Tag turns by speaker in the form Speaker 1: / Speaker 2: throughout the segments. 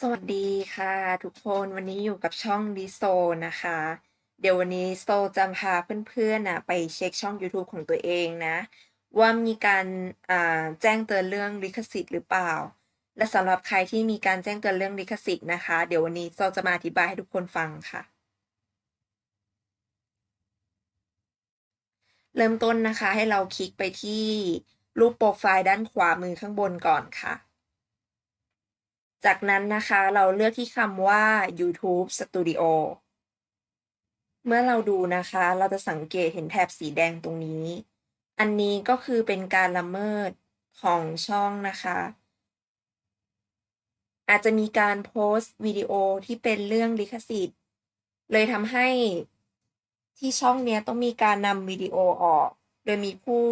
Speaker 1: สวัสดีค่ะ ทุกคนวันนี้อยู่กับช่องดิโซนะคะ เดี๋ยววันนี้โซจะพาเพื่อนๆนะไปเช็คช่อง YouTube ของตัวเองนะ ว่ามีการแจ้งเตือนเรื่องลิขสิทธิ์หรือเปล่า และสำหรับใครที่มีการแจ้งเตือนเรื่องลิขสิทธิ์นะคะ เดี๋ยววันนี้โซจะมาอธิบายให้ทุกคนฟังค่ะ เริ่มต้นนะคะให้เราคลิกไปที่รูปโปรไฟล์ด้านขวามือข้างบนก่อนค่ะ จากนั้นนะคะเราเลือกที่คำว่า YouTube Studio เมื่อเราดูนะคะ เราจะสังเกตเห็นแถบสีแดงตรงนี้ อันนี้ก็คือเป็นการละเมิดของช่องนะคะ อาจจะมีการโพสต์วิดีโอที่เป็นเรื่องลิขสิทธิ์ เลยทำให้ที่ช่องเนี้ยต้องมีการนำวิดีโอออก โดยมีผู้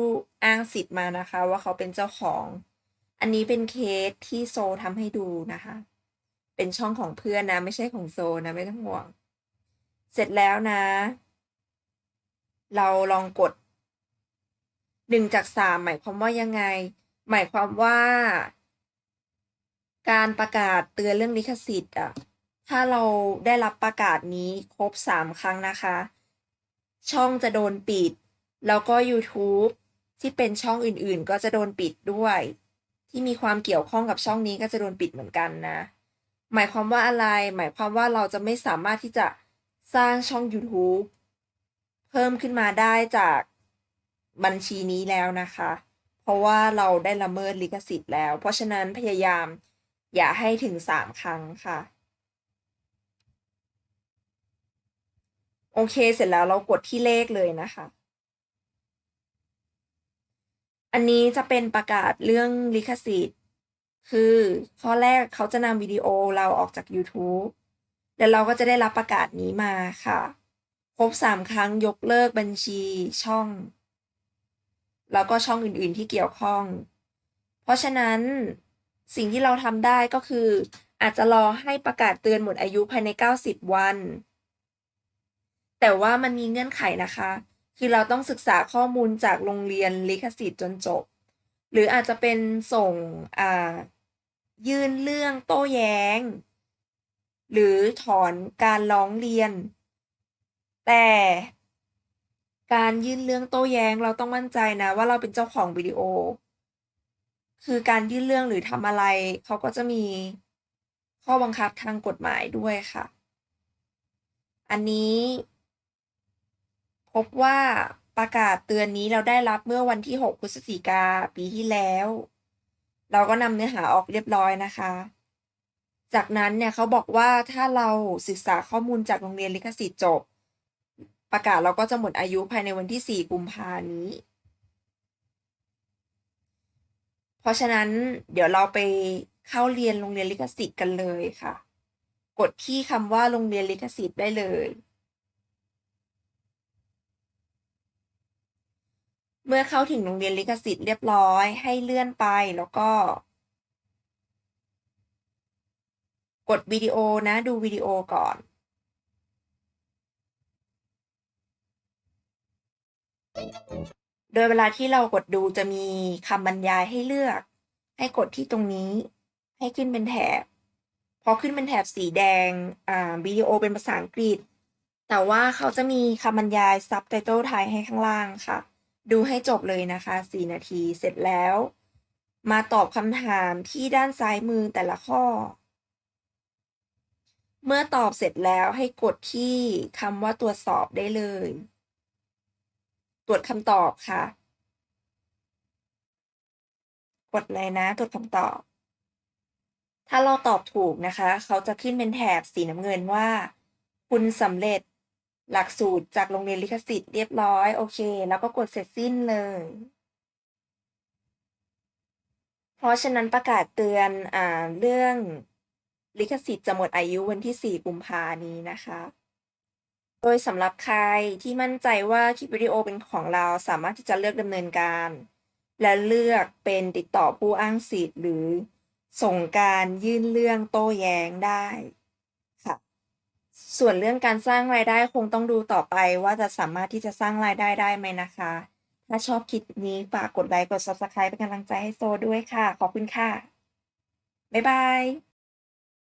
Speaker 1: อ้างสิทธิ์มานะคะ ว่าเขาเป็นเจ้าของ อันนี้เป็นเคสที่โซทำให้ดูนะคะ เป็นช่องของเพื่อนนะ ไม่ใช่ของโซนะไม่ต้องห่วง เสร็จแล้วนะ เราลองกดหนึ่งจากสามหมายความว่ายังไง หมายความว่า การประกาศเตือนเรื่องลิขสิทธิ์อะถ้าเราได้รับประกาศนี้ครบสามครั้งนะคะ ช่องจะโดนปิด แล้วก็ YouTube ที่เป็นช่องอื่นๆ ก็จะโดนปิดด้วย ที่มีความเกี่ยวข้องกับช่องนี้ก็จะโดนปิดเหมือนกันนะ หมายความว่าอะไร หมายความว่าเราจะไม่สามารถที่จะสร้างช่อง YouTube เพิ่มขึ้นมาได้จากบัญชีนี้แล้วนะคะ เพราะว่าเราได้ละเมิดลิขสิทธิ์แล้ว เพราะฉะนั้นพยายามอย่าให้ถึงสามครั้งค่ะ โอเคเสร็จแล้วเรากดที่เลขเลยนะคะ อันนี้จะเป็นประกาศเรื่องลิขสิทธิ์ คือข้อแรกเขาจะนำวิดีโอเราออกจาก YouTube แล้วเราก็จะได้รับประกาศนี้มาค่ะ ครบสามครั้งยกเลิกบัญชีช่อง แล้วก็ช่องอื่นๆที่เกี่ยวข้อง เพราะฉะนั้นสิ่งที่เราทำได้ก็คือ อาจจะรอให้ประกาศเตือนหมดอายุภายใน 90 วัน แต่ว่ามันมีเงื่อนไขนะคะ คือเราต้องศึกษาข้อมูลจากโรงเรียนลิขสิทธิ์จนจบ หรืออาจจะเป็นส่งอ่ายื่นเรื่องโต้แย้ง หรือถอนการร้องเรียน แต่การยื่นเรื่องโต้แย้งเราต้องมั่นใจนะว่าเราเป็นเจ้าของวิดีโอ คือการยื่นเรื่องหรือทำอะไรเขาก็จะมีข้อบังคับทางกฎหมายด้วยค่ะ อันนี้ พบว่าประกาศเตือนนี้เราได้รับเมื่อวันที่ 6 พฤศจิกาปีที่แล้ว เราก็นำเนื้อหาออกเรียบร้อยนะคะ จากนั้นเนี่ยเขาบอกว่าถ้าเราศึกษาข้อมูลจากโรงเรียนลิขสิทธิ์จบ ประกาศเราก็จะหมดอายุภายในวันที่ 4 กุมภานี้ เพราะฉะนั้นเดี๋ยวเราไปเข้าเรียนโรงเรียนลิขสิทธิ์กันเลยค่ะ กดที่คำว่าโรงเรียนลิขสิทธิ์ได้เลย เมื่อเข้าถึงโรงเรียนลิขสิทธิ์เรียบร้อยให้เลื่อนไปแล้วก็ กดวิดีโอนะดูวิดีโอก่อน โดยเวลาที่เรากดดูจะมีคำบรรยายให้เลือก ให้กดที่ตรงนี้ให้ขึ้นเป็นแถบ พอขึ้นเป็นแถบสีแดงอ่าวิดีโอเป็นภาษาอังกฤษ แต่ว่าเขาจะมีคำบรรยายซับไตเติลไทยให้ข้างล่างค่ะ ดูให้จบเลยนะคะ 4 นาทีเสร็จแล้ว มาตอบคำถามที่ด้านซ้ายมือแต่ละข้อ เมื่อตอบเสร็จแล้วให้กดที่คำว่าตรวจสอบได้เลย ตรวจคำตอบค่ะ กดเลยนะตรวจคำตอบ ถ้าเราตอบถูกนะคะ เขาจะขึ้นเป็นแถบสีน้ำเงินว่า คุณสำเร็จ หลักสูตรจากโรงเรียนลิขสิทธิ์เรียบร้อย โอเค แล้วก็กดเสร็จสิ้นเลย เพราะฉะนั้นประกาศเตือนอ่าเรื่องลิขสิทธิ์จะหมดอายุวันที่ 4 กุมภานี้นะคะ โดยสำหรับใครที่มั่นใจว่าคลิปวิดีโอเป็นของเราสามารถที่จะเลือกดำเนินการ และเลือกเป็นติดต่อผู้อ้างสิทธิ์หรือส่งการยื่นเรื่องโต้แย้งได้ ส่วนเรื่องการสร้างรายได้คงต้องดูต่อไปว่าจะสามารถที่จะสร้างรายได้ได้ไหมนะคะ ถ้าชอบคลิปนี้ฝากกดไลค์กด Subscribe เป็นกำลังใจให้โซด้วยค่ะ ขอบคุณค่ะ บ๊ายบาย